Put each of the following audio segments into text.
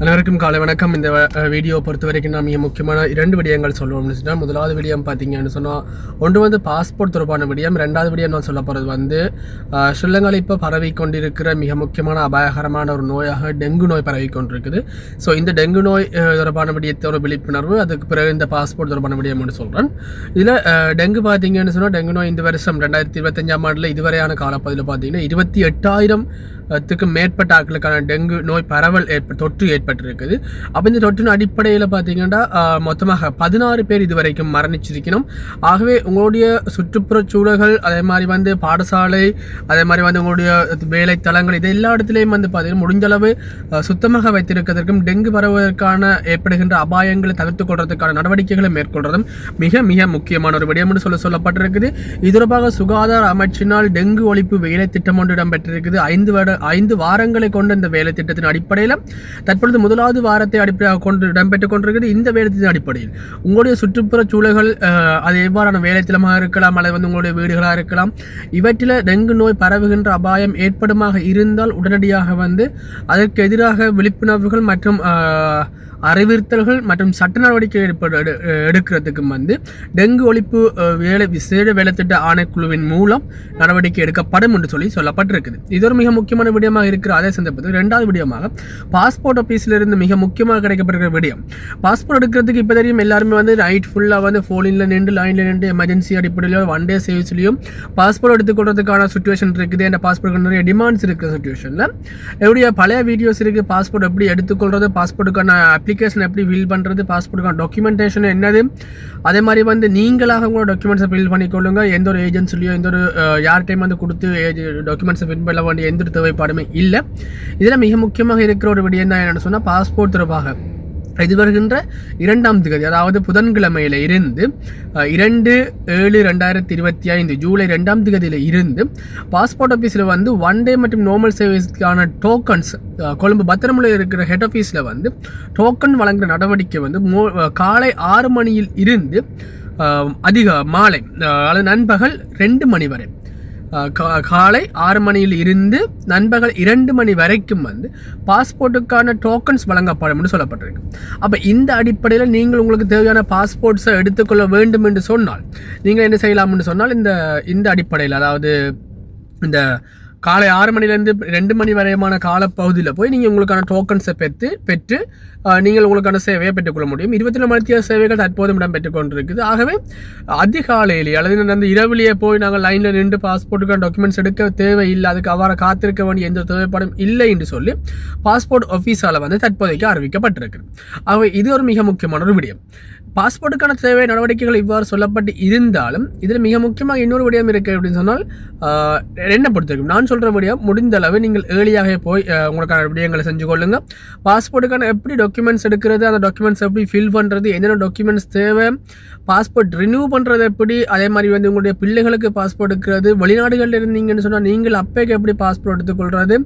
அனைவருக்கும் காலை வணக்கம். இந்த வீடியோ பொறுத்த வரைக்கும் நான் மிக முக்கியமான இரண்டு விடயங்கள் சொல்லுவோம்னு சொன்னால் முதலாவது விடயம் பார்த்தீங்கன்னு சொன்னால் ஒன்று வந்து பாஸ்போர்ட் தொடர்பான விடயம் ரெண்டாவது விடயம் நான் சொல்ல போகிறது வந்து ஸ்ரீலங்காவில் இப்போ பரவி கொண்டிருக்கிற மிக முக்கியமான அபாயகரமான ஒரு நோயாக டெங்கு நோய் பரவி கொண்டிருக்குது. ஸோ இந்த டெங்கு நோய் தொடர்பான விடயத்தோட விழிப்புணர்வு அதுக்கு பிறகு இந்த பாஸ்போர்ட் தொடர்பான விடயம்னு சொல்கிறேன் இதில் டெங்கு பார்த்தீங்கன்னு சொன்னால் டெங்கு நோய் இந்த வருஷம் ரெண்டாயிரத்தி இருபத்தஞ்சாம் ஆண்டில் இதுவரையான காலப்பகுதியில் பார்த்தீங்கன்னா இருபத்தி எட்டாயிரம் த்துக்கு மேற்பட்ட ஆட்களுக்கான டெங்கு நோய் பரவல் ஏற்ப தொற்று ஏற்பட்டிருக்குது. அப்போ இந்த தொற்றின் அடிப்படையில் பார்த்தீங்கன்னா மொத்தமாக பதினாறு பேர் இதுவரைக்கும் மரணிச்சிருக்கணும் ஆகவே உங்களுடைய சுற்றுப்புற சூழல்கள் அதே மாதிரி வந்து பாடசாலை அதே மாதிரி வந்து உங்களுடைய வேலை தளங்கள் இது எல்லா இடத்துலையும் வந்து பார்த்தீங்கன்னா முடிஞ்சளவு சுத்தமாக வைத்திருக்கிறதற்கும் டெங்கு பரவுவதற்கான ஏற்படுகின்ற அபாயங்களை தவிர்த்துக் கொள்றதுக்கான நடவடிக்கைகளை மேற்கொள்றதும் மிக மிக முக்கியமான ஒரு விடயம் என்று சொல்ல சொல்லப்பட்டிருக்குது. இது தொடர்பாக சுகாதார அமைச்சினால் டெங்கு ஒழிப்பு வேலை திட்டம் ஒன்று இடம்பெற்றிருக்குது. ஐந்து வருட ஐந்து வாரங்களை கொண்ட இந்த வேலை திட்டத்தின் அடிப்படையில் தற்பொழுது முதலாவது வாரத்தை அடிப்படையாக கொண்டு இடம்பெற்றுக் கொண்டிருக்கிறது இந்த வேலை திட்டத்தின் அடிப்படையில். உங்களுடைய சுற்றுப்புற சூழல்கள் அது எவ்வாறான வேலை இருக்கலாம் அல்லது வந்து உங்களுடைய வீடுகளாக இருக்கலாம் இவற்றில் டெங்கு நோய் பரவுகின்ற அபாயம் ஏற்படுமாக இருந்தால் உடனடியாக வந்து அதற்கு எதிராக விழிப்புணர்வுகள் மற்றும் அறிவுறுத்தல்கள் மற்றும் சட்ட நடவடிக்கை எடுக்கிறதுக்கு எடுக்கிறதுக்கும் வந்து டெங்கு ஒழிப்பு வேலை விசேட வேலைத்திட்ட ஆணைக்குழுவின் மூலம் நடவடிக்கை எடுக்கப்படும் என்று சொல்லி சொல்லப்பட்டிருக்குது. இது ஒரு மிக முக்கியமான விடயமாக இருக்கிற அதே சந்தர்ப்பத்தில் ரெண்டாவது விடயமாக பாஸ்போர்ட் ஆஃபீஸில் இருந்து மிக முக்கியமாக கிடைக்கப்படுகிற விடயம். பாஸ்போர்ட் எடுக்கிறதுக்கு இப்போ தெரியும் எல்லாருமே வந்து நைட் ஃபுல்லாக வந்து ஃபோனில் நின்று லைனில் நின்று எமர்ஜென்சி அடிப்படையில் ஒன் டே சேவ்ஸ்லையும் பாஸ்போர்ட் எடுத்துக்கொள்றதுக்கான சுச்சுவேஷன் இருக்குது. அந்த பாஸ்போர்ட் நிறைய டிமாண்ட்ஸ் இருக்கிற சுச்சுவேஷனில் எப்படியா பழைய வீடியோஸ் இருக்குது பாஸ்போர்ட் எப்படி எடுத்துக்கொள்றது பாஸ்போர்ட்டுக்கான அப்ளிகேஷன் எப்படி ஃபில் பண்ணுறது பாஸ்போர்ட்டுக்கான டாக்குமெண்டேஷன் என்னது? அதே மாதிரி வந்து நீங்களாக உங்களோட டாக்குமெண்ட்ஸை ஃபில் பண்ணிக்கொள்ளுங்க. எந்த ஒரு ஏஜென்சிலையோ எந்த ஒரு அஹ், வந்து கொடுத்து டாக்குமெண்ட்ஸை ஃபில் பண்ண வேண்டிய எந்த தேவை செயல்பாடுமே இல்லை. இதில் மிக முக்கியமாக இருக்கிற ஒரு விடயம் தான் என்னென்னு சொன்னால் பாஸ்போர்ட் தொடர்பாக. இது வருகின்ற இரண்டாம் திகதி அதாவது புதன்கிழமையில இருந்து இரண்டு ஏழு ரெண்டாயிரத்தி இருபத்தி ஐந்து ஜூலை ரெண்டாம் திகதியில் இருந்து பாஸ்போர்ட் ஆஃபீஸில் வந்து ஒன் டே மற்றும் நார்மல் சர்வீஸ்க்கான டோக்கன்ஸ் கொழும்பு பத்திரமுல இருக்கிற ஹெட் ஆஃபீஸில் வந்து டோக்கன் வழங்குகிற நடவடிக்கை வந்து மோ- காலை ஆறு மணியில் இருந்து அதிக மாலை அதாவது நண்பகல் ரெண்டு மணி வரை. காலை ஆறு மணியில் இருந்து நண்பகல் இரண்டு மணி வரைக்கும் வந்து பாஸ்போர்ட்டுக்கான டோக்கன்ஸ் வழங்கப்படும் என்று சொல்லப்பட்டிருக்கு. அப்போ இந்த அடிப்படையில் நீங்கள் உங்களுக்கு தேவையான பாஸ்போர்ட்ஸை எடுத்துக்கொள்ள வேண்டும் என்று சொன்னால் நீங்கள் என்ன செய்யலாம் சொன்னால் இந்த இந்த அடிப்படையில் அதாவது இந்த காலை ஆறு மணிலேருந்து ரெண்டு மணி வரையமான காலப்பகுதியில் போய் நீங்கள் உங்களுக்கான டோக்கன்ஸை பெற்று பெற்று நீங்கள் உங்களுக்கான சேவையை பெற்றுக்கொள்ள முடியும். இருபத்தி நாலு மணித்திய சேவைகள் தற்போது இடம் பெற்றுக்கொண்டிருக்குது. ஆகவே அதிகாலையிலேயே அல்லது அந்த இரவிலேயே போய் நாங்கள் லைனில் நின்று பாஸ்போர்ட்டுக்கான டாக்குமெண்ட்ஸ் எடுக்க தேவையில்லை அதுக்கு அவ்வாறு காத்திருக்க வேண்டிய எந்த தேவைப்படும் இல்லை என்று சொல்லி பாஸ்போர்ட் ஆஃபீஸால் வந்து தற்போதைக்கு அறிவிக்கப்பட்டிருக்கு. ஆகவே இது ஒரு மிக முக்கியமான ஒரு விடயம். பாஸ்போர்ட்டுக்கான தேவை நடவடிக்கைகள் இவ்வாறு சொல்லப்பட்டு இருந்தாலும் இதில் மிக முக்கியமாக இன்னொரு விடயம் இருக்குது அப்படின்னு சொன்னால் என்ன பொறுத்திருக்கும் நான் சொல்கிற விடயம் முடிந்த அளவு நீங்கள் ஏர்லியாக போய் உங்களுக்கான விடயங்களை செஞ்சு கொள்ளுங்கள் பாஸ்போர்ட்டுக்கான எப்படி டாக்குமெண்ட்ஸ் எடுக்கிறது அந்த டாக்குமெண்ட்ஸ் எப்படி ஃபில் பண்ணுறது என்னென்ன டாக்குமெண்ட்ஸ் தேவை பாஸ்போர்ட் ரினியூ பண்ணுறது எப்படி அதே மாதிரி வந்து உங்களுடைய பிள்ளைகளுக்கு பாஸ்போர்ட் எடுக்கிறது வெளிநாடுகளில் இருந்தீங்கன்னு சொன்னால் நீங்கள் அப்பேக்கு எப்படி பாஸ்போர்ட் எடுத்துக்கொள்கிறது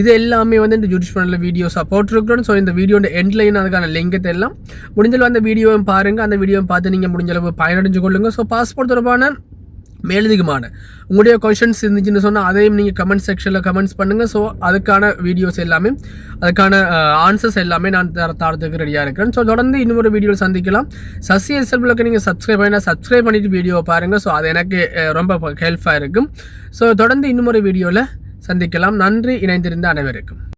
இது எல்லாமே வந்து இந்த ஜூடிஷ் பண்ணல வீடியோஸாக போட்டிருக்கிறோம். ஸோ இந்த வீடியோட எண்ட்லைன் அதுக்கான லிங்கை தெரியலாம் முடிஞ்சளவு அந்த வீடியோவும் பாருங்கள் அந்த வீடியோவை பார்த்து நீங்கள் முடிஞ்சளவு பயனடைஞ்சு கொள்ளுங்கள் ஸோ பாஸ்போர்ட் தொடர்பான மேலதிகமான உங்களுடைய கொஷின்ஸ் இருந்துச்சுன்னு சொன்னால் அதையும் நீங்கள் கமெண்ட் செக்ஷனில் கமெண்ட்ஸ் பண்ணுங்கள் ஸோ அதுக்கான வீடியோஸ் எல்லாமே அதுக்கான ஆன்சர்ஸ் எல்லாமே நான் தர தரத்துக்கு ரெடியாக இருக்கிறேன். ஸோ தொடர்ந்து இன்னொரு வீடியோவில் சந்திக்கலாம். சசி எஸ்எல்பிளுக்கு நீங்கள் சப்ஸ்கிரைப் பண்ணி சப்ஸ்கிரைப் பண்ணிட்டு வீடியோவை பாருங்கள் ஸோ அது எனக்கு ரொம்ப ஹெல்ப்ஃபாக இருக்கும். ஸோ தொடர்ந்து இன்னொரு வீடியோவில் சந்திக்கலாம். நன்றி. இணைந்திருந்த அனைவருக்கும்.